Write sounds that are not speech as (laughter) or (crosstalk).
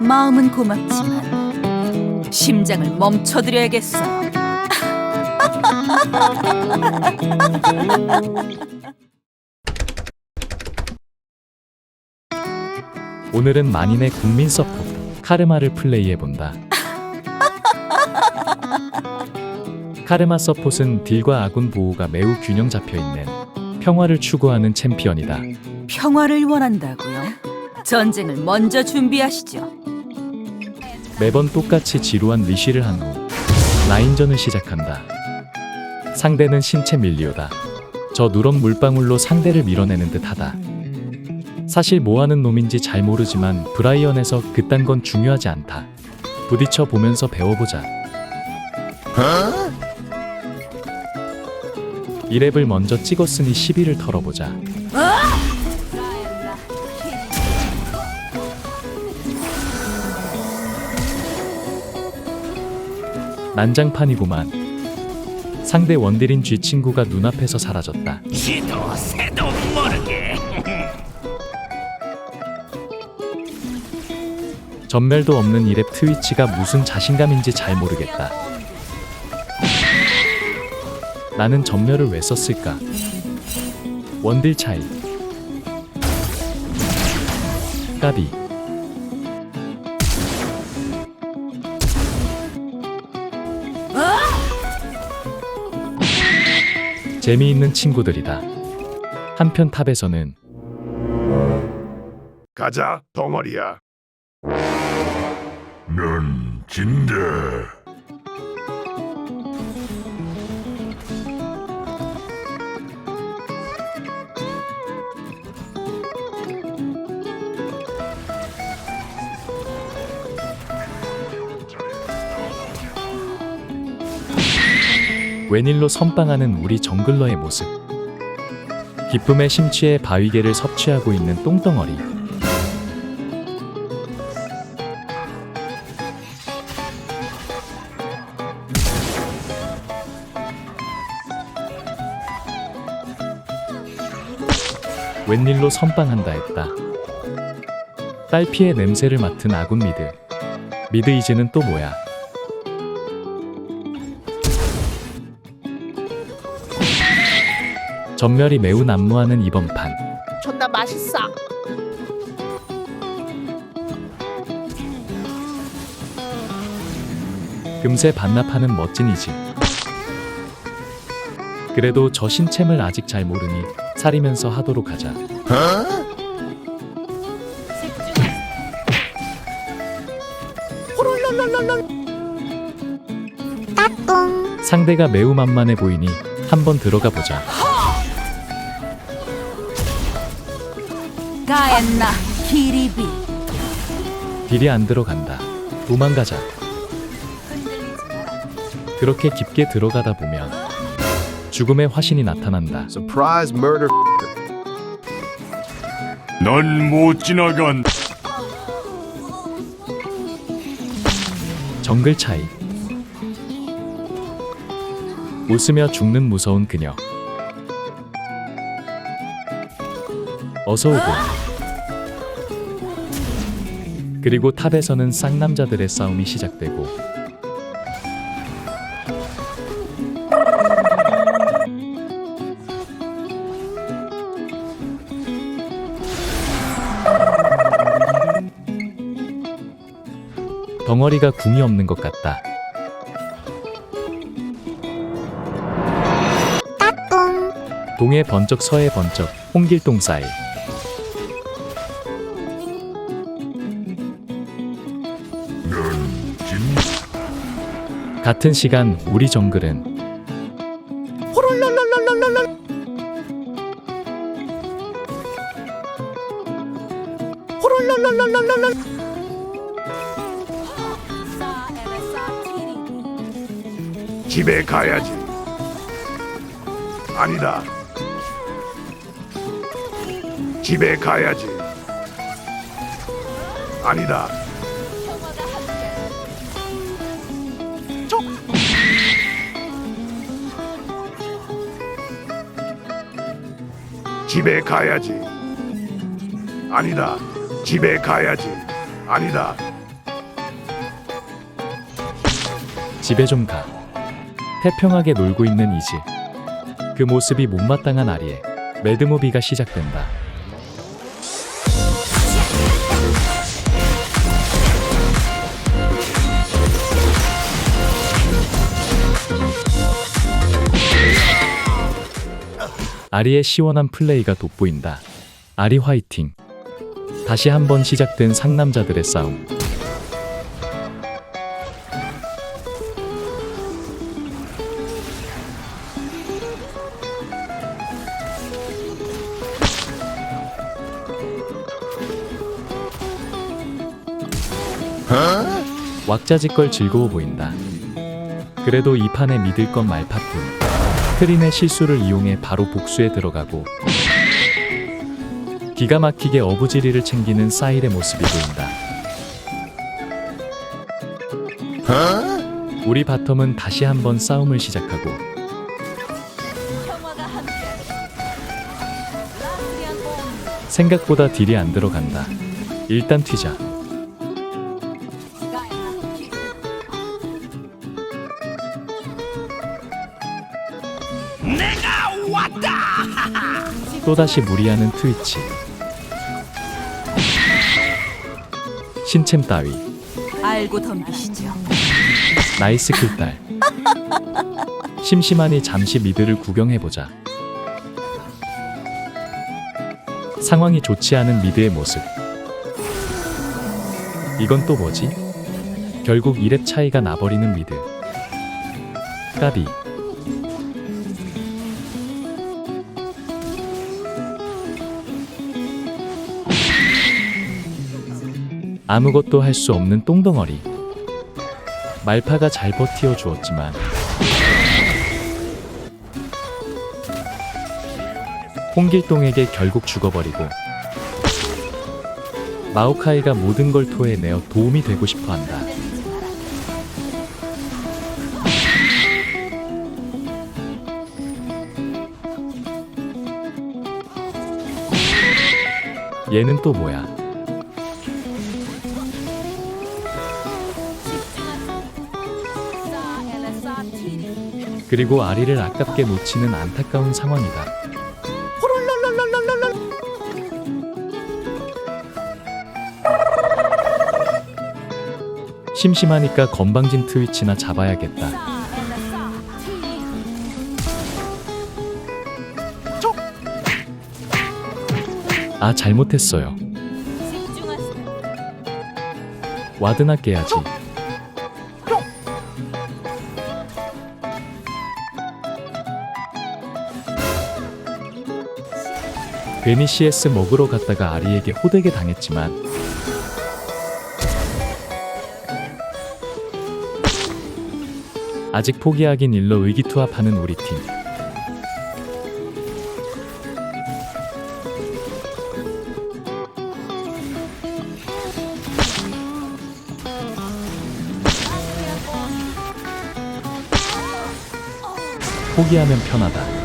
마음은 고맙지만 심장을 멈춰드려야겠어. (laughs) 오늘은 만인의 국민 서포 카르마를 플레이해 본다. (laughs) 카르마 서폿은 딜과 아군 보호가 매우 균형 잡혀 있는 평화를 추구하는 챔피언이다. 평화를 원한다고요? 전쟁을 먼저 준비하시죠. 매번 똑같이 지루한 리쉬를 한 후 라인전을 시작한다. 상대는 신체 밀리오다. 저 누런 물방울로 상대를 밀어내는 듯하다. 사실 뭐하는 놈인지 잘 모르지만 브라이언에서 그딴 건 중요하지 않다. 부딪혀 보면서 배워보자. 이랩을 먼저 찍었으니 시비를 털어보자. 난장판이구만. 상대 원딜인 쥐 친구가 눈앞에서 사라졌다. 시도 새도 모르게 전멸도 없는 이랩 트위치가 무슨 자신감인지 잘 모르겠다. 나는 전멸을 왜 썼을까? 원딜 차이. 까비. 재미있는 친구들이다. 한편 탑에서는 가자 덩어리야 넌 진다. 웬일로 선빵하는 우리 정글러의 모습. 기쁨에 심취해 바위개를 섭취하고 있는 똥덩어리. 웬일로 선빵한다 했다. 딸피의 냄새를 맡은 아군 미드. 미드 이제는 또 뭐야? 전멸이 매우 난무하는 이번 판. 존나 맛있어. 금세 반납하는 멋진 이지. 그래도 저 신챔을 아직 잘 모르니 사리면서 하도록 하자. 상대가 매우 만만해 보이니 한번 들어가 보자. 가엔나 기리비 딜이 안 들어간다. 도망가자. 그렇게 깊게 들어가다 보면 죽음의 화신이 나타난다. Surprise murder 넌 못 지나간. 정글 차이. 웃으며 죽는 무서운 그녀. 어서 오고. 그리고 탑에서는 쌍남자들의 싸움이 시작되고 덩어리가 궁이 없는 것 같다. 동해 번쩍 서해 번쩍 홍길동 사이 같은 시간 우리 정글은 집에 가야지. 아니다. 집에 가야지. 아니다 집에 가야지. 아니다. 집에 가야지. 아니다. 집에 좀 가. 태평하게 놀고 있는 이지. 그 모습이 못마땅한 아리에 매드무비가 시작된다. 아리의 시원한 플레이가 돋보인다. 아리 화이팅. 다시 한번 시작된 상남자들의 싸움. 왁자지껄 즐거워 보인다. 그래도 이 판에 믿을 건 말파뿐. 트린의 실수를 이용해 바로 복수에 들어가고 기가 막히게 어부지리를 챙기는 사일의 모습이 보인다. 우리 바텀은 다시 한번 싸움을 시작하고 생각보다 딜이 안 들어간다. 일단 튀자. 내가 왔다. 또다시 무리하는 트위치. 신챔 따위. 알고 덤비시죠. 나이스 킬딸. 심심하니 잠시 미드를 구경해보자. 상황이 좋지 않은 미드의 모습. 이건 또 뭐지? 결국 2렙 차이가 나버리는 미드. 까비. 아무것도 할 수 없는 똥덩어리. 말파가 잘 버티어 주었지만 홍길동에게 결국 죽어버리고 마오카이가 모든 걸 토해내어 도움이 되고 싶어 한다. 얘는 또 뭐야? 그리고 아리를 아깝게 놓치는 안타까운 상황이다. 심심하니까 건방진 트위치나 잡아야겠다. 아 잘못했어요. 와드나 깨야지. 괜히 CS 먹으러 갔다가 아리에게 호되게 당했지만 아직 포기하긴 일러 의기투합하는 우리 팀. 포기하면 편하다.